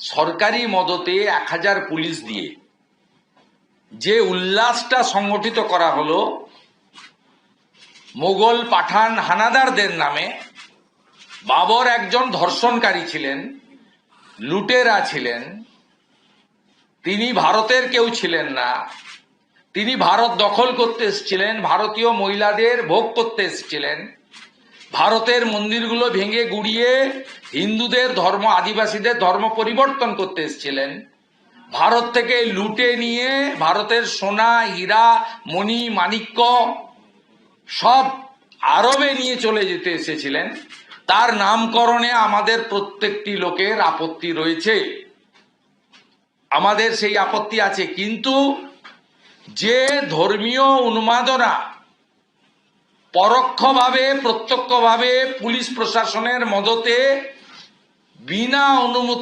সরকারি মদতে এক হাজার পুলিশ দিয়ে যে উল্লাসটা সংগঠিত করা হলো, মোগল পাঠান হানাদারদের নামে, বাবর একজন ধর্ষণকারী ছিলেন, লুটেরা ছিলেন, তিনি ভারতের কেউ ছিলেন না, তিনি ভারত দখল করতে এসেছিলেন, ভারতীয় মহিলাদের ভোগ করতে এসেছিলেন ভারতের মন্দিরগুলো ভেঙে গুড়িয়ে হিন্দুদের ধর্ম, আদিবাসীদের ধর্ম পরিবর্তন করতে এসেছিলেন। ভারত থেকে লুটে নিয়ে ভারতের সোনা, হীরা, মণি, মাণিক্য সব আরবে নিয়ে চলে যেতে এসেছিলেন। তার নামকরণে আমাদের প্রত্যেকটি লোকের আপত্তি রয়েছে। আমাদের সেই আপত্তি আছে, কিন্তু যে ধর্মীয় উন্মাদনা পরোক্ষভাবে প্রত্যক্ষভাবে পুলিশ প্রশাসনের মদতে বিনা অনুমতিতে